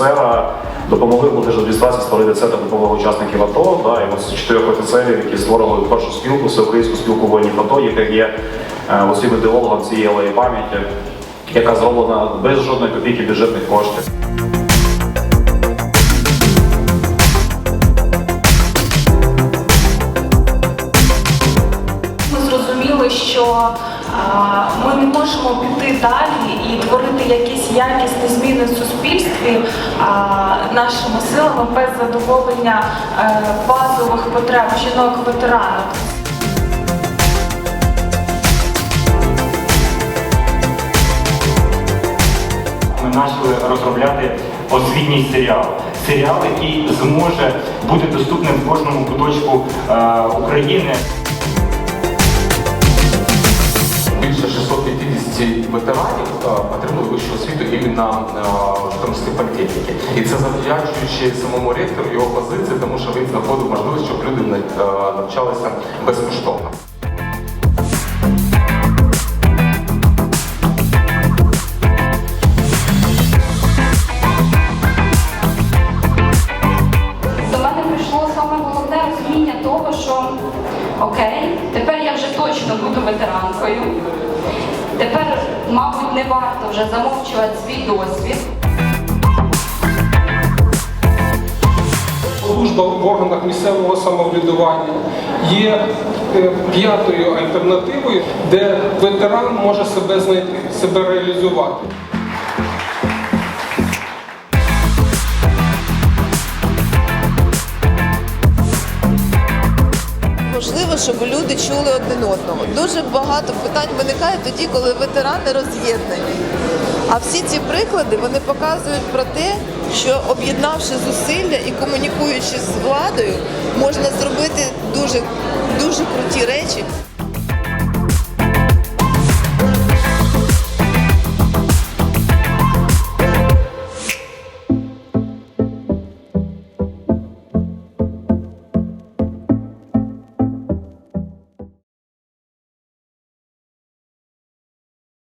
офіцера допомогли у держадміністрації створити центр допомоги учасників АТО. Да, і ось чотирьох офіцерів, які створили першу спілку, всеукраїнську спілку воїнів АТО, яка є е, усім ідеологом цієї пам'яті, яка зроблена без жодної копійки бюджетних коштів. Ми зрозуміли, що можемо піти далі і творити якісь якісні зміни в суспільстві нашими силами без задоволення е, базових потреб жінок-ветеранок. Ми почали розробляти освітній серіал. Серіал, який зможе бути доступним в кожному куточку е, України. Ветеранів е, отримали вищу освіту іменно е, в Житомирській політехніці. І це завдячуючи самому ректору його позиції, тому що він знаходив можливість, щоб люди е, навчалися безкоштовно. Окей, тепер я вже точно буду ветеранкою. Мабуть, не варто вже замовчувати свій досвід. Служба в органах місцевого самоврядування є е, п'ятою альтернативою, де ветеран може себе знайти, себе реалізувати. Важливо, щоб люди чули один одного. Дуже багато питань виникає тоді, коли ветерани роз'єднані. А всі ці приклади вони показують про те, що об'єднавши зусилля і комунікуючи з владою, можна зробити дуже, дуже круті речі.